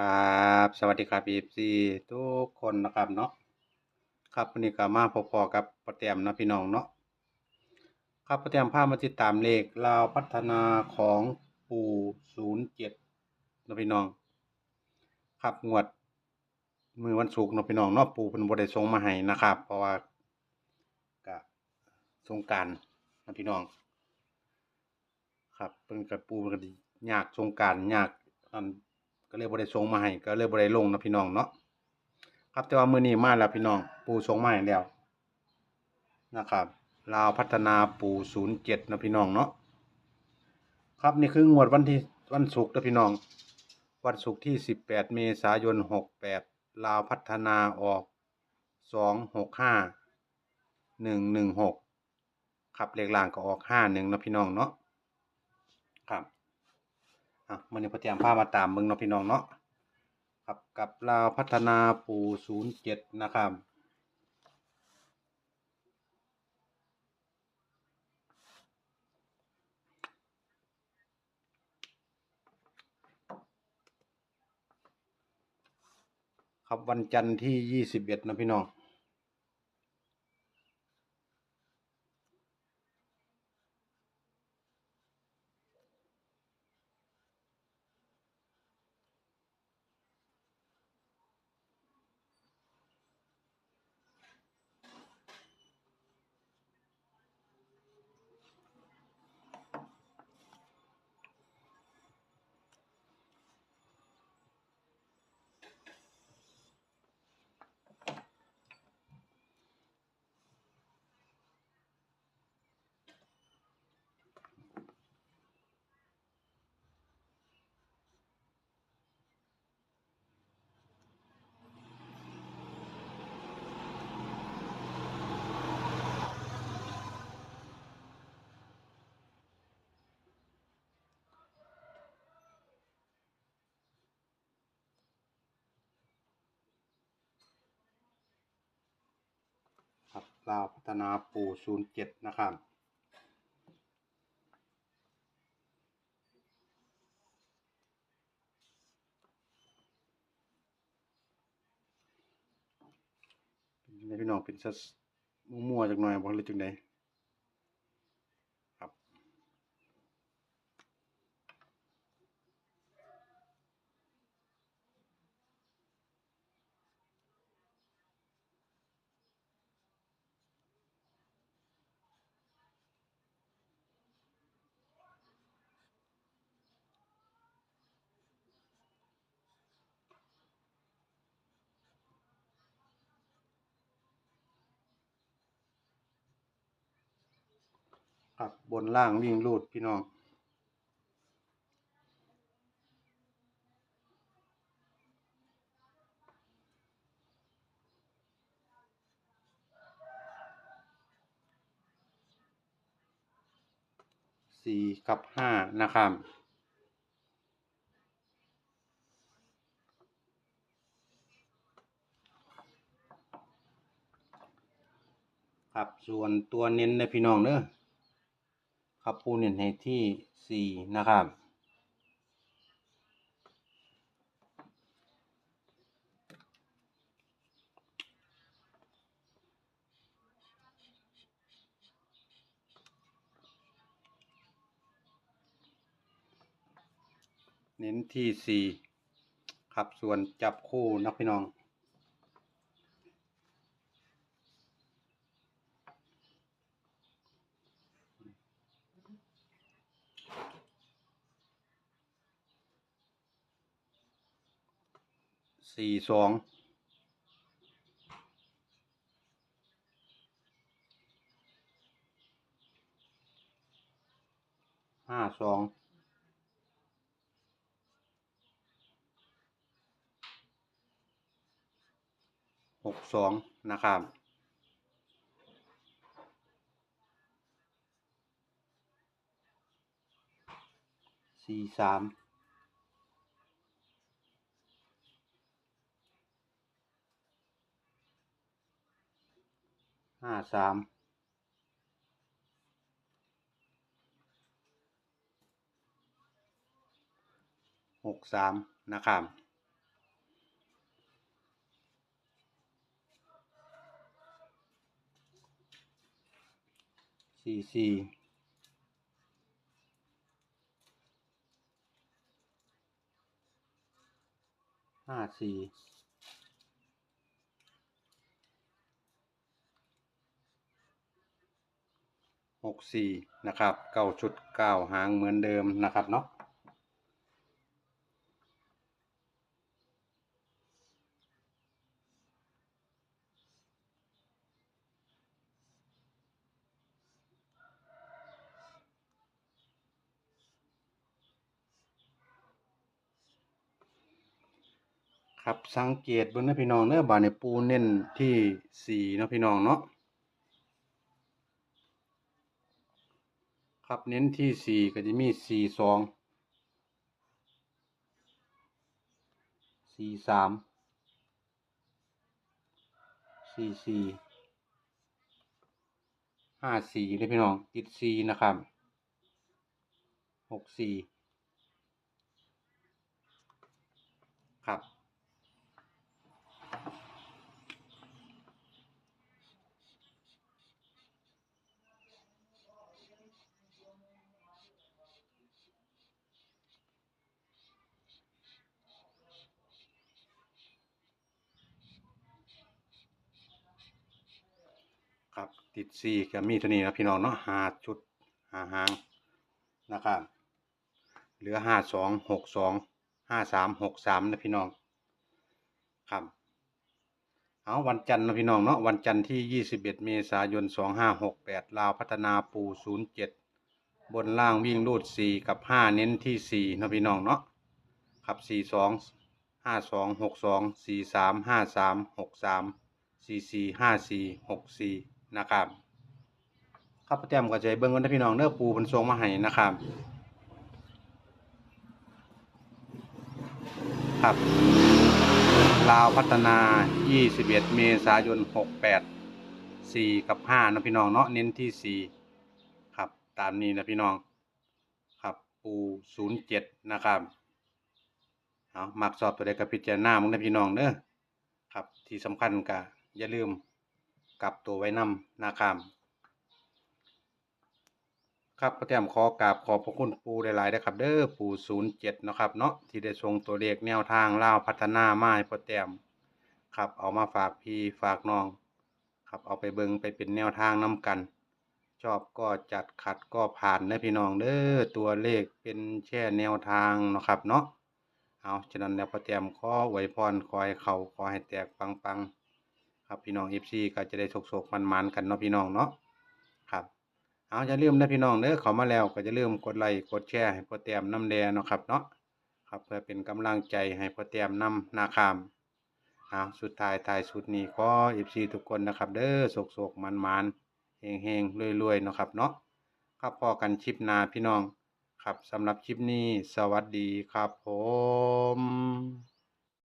ครับ สวัสดีครับ FC ทุกคนนะครับเนาะครับวันนี้ก็มาพบๆกับป้าแต้มนะพี่น้องเนาะครับป้าแต้มพามาติดตามเลขลาวพัฒนาของปู่ศูนย์เจ็ดนะพี่น้องครับงวดมือวันศุกร์นะพี่น้องเนาะปู่เป็นบ่ได้ส่งมาให้นะครับ เพราะว่าก็สงการนะพี่น้อง ครับเพิ่นกับปูเพิ่นก็สิยากสงกานต์ยากอัน ก็เลยบ่ได้ส่งมาให้ก็เลยบ่ได้ลงนะพี่น้องเนาะครับแต่ว่ามือนี้มาแล้วพี่น้อง ปูส่งมาให้แล้วนะครับลาวพัฒนาปู07เจ็ดนะพี่น้องเนาะครับนี่คืองวดวันที่วันศุกร์เด้อพี่น้อง วันศุกร์ที่18เมษายน68ลาวพัฒนาออก265 116ครับเลขล่างก็ออก51เนาะพี่น้องเนาะ อะมันนี้พอเตรียมผ้ามาตามมึงเนาะพี่น้องเนาะครับกับลาวพัฒนาปูศูนย์เจ็ดนะครับครับวันจันทร์ที่ยี่สิบเอ็ดนะพี่น้อง ลาวพัฒนาปูศูนย์เจ็ดนะครับเป็นพี่น้องเป็นสัสมั่วๆจากหน่อยบ่หรือจังได ครับบนล่างวิ่งรูดพี่น้องสี่กับห้านะครับครับส่วนตัวเน้นนะพี่น้องเนอะ ครับปูเน้นให้ที่สี่นะครับ เน้นที่สี่ครับส่วนจับคู่นะพี่น้อง สี่สองห้าสองหกสองนะครับสี่สาม ห้าสามหกสามนะครับสี่สี่ห้าสี่ หกสี่นะครับเก้าชุดเก้าหางเหมือนเดิมนะครับเนาะครับสังเกตบิ่งนะพี่น้องเด้อบาดนี้ปูเน้นที่สี่เนาะพี่น้องเนาะ ครับเน้นที่สี่ก็จะมีสี่สองสี่สามสี่สี่ห้าสี่เลยพี่น้องติดสี่นะครับหกสี่ ติดสี่ก็มีเท่านี้นะพี่น้องเนาะหาชุดหาหางนะครับ เหลือห้าสองหกสองห้าสามหกสามนะพี่น้องครับเอาวันจันทร์นะพี่น้องเนาะวันจันทร์ที่ยี่สิบเอ็ดเมษายนสองห้าหกแปดลาวพัฒนาปูศูนย์เจ็ดบนล่างวิ่งรูดสี่กับห้าเน้นที่สี่นะพี่น้องเนาะครับสี่สองห้าสองหกสองสี่สามห้าสามหกสามสี่สี่ห้าสี่หกสี่ นะครับครับพ่อแต้มก็จะให้เบิ่งกันนะพี่น้องเนื้อปูเพันทรงมาให้นะครับ ครับลาวพัฒนา 21 เมษายน 68 4 กับ5นะพี่น้องเนาะเน้นที่ 4 ครับ ตามนี้นะพี่น้อง ครับปู 07 นะครับเอามักสอบตัวใดกับพิจารณามึงนะพี่น้องเด้อครับที่สำคัญก็อย่าลืม กลับตัวไว้นำนะครับครับพ่อแต้มขอกราบขอบพระคุณปูหลายๆนะครับ เด้อปูศูนย์เจ็ดนะครับเนาะที่ได้ส่งตัวเลขแนวทางล่าวพัฒนามาให้พ่อแต้มครับเอามาฝากพี่ฝากน้อง ครับเอาไปเบิงไปเป็นแนวทางนํกัน ชอบก็จัดขัดก็ผ่านนะพี่น้องเด้อตัวเลขเป็นแค่แนวทางเนาะครับเนาะเอาฉะนั้นแล้วพ่อแต้มขออวยพรขอให้เขาขอให้แตกปังๆ ครับพี่น้องเอฟซีก็จะได้โศกๆมันๆกันเนาะพี่น้องเนาะครับเอาอย่าลืมนะพี่น้องเด้อเขามาแล้วก็อย่าลืมกดไลค์กดแชร์ให้พ่อแต้มน้ำแดงเนาะครับเนาะครับเพื่อเป็นกำลังใจให้พ่อแต้มนำนาคามเอาสุดท้ายท้ายสุดนี้ขอเอฟซีทุกคนนะครับ เด้อโศกโศกมันมันๆเฮงเฮงรวยรวยๆเนาะครับเนาะครับพอกันชิปนาพี่น้องครับสำหรับคลิปนี้สวัสดีครับผม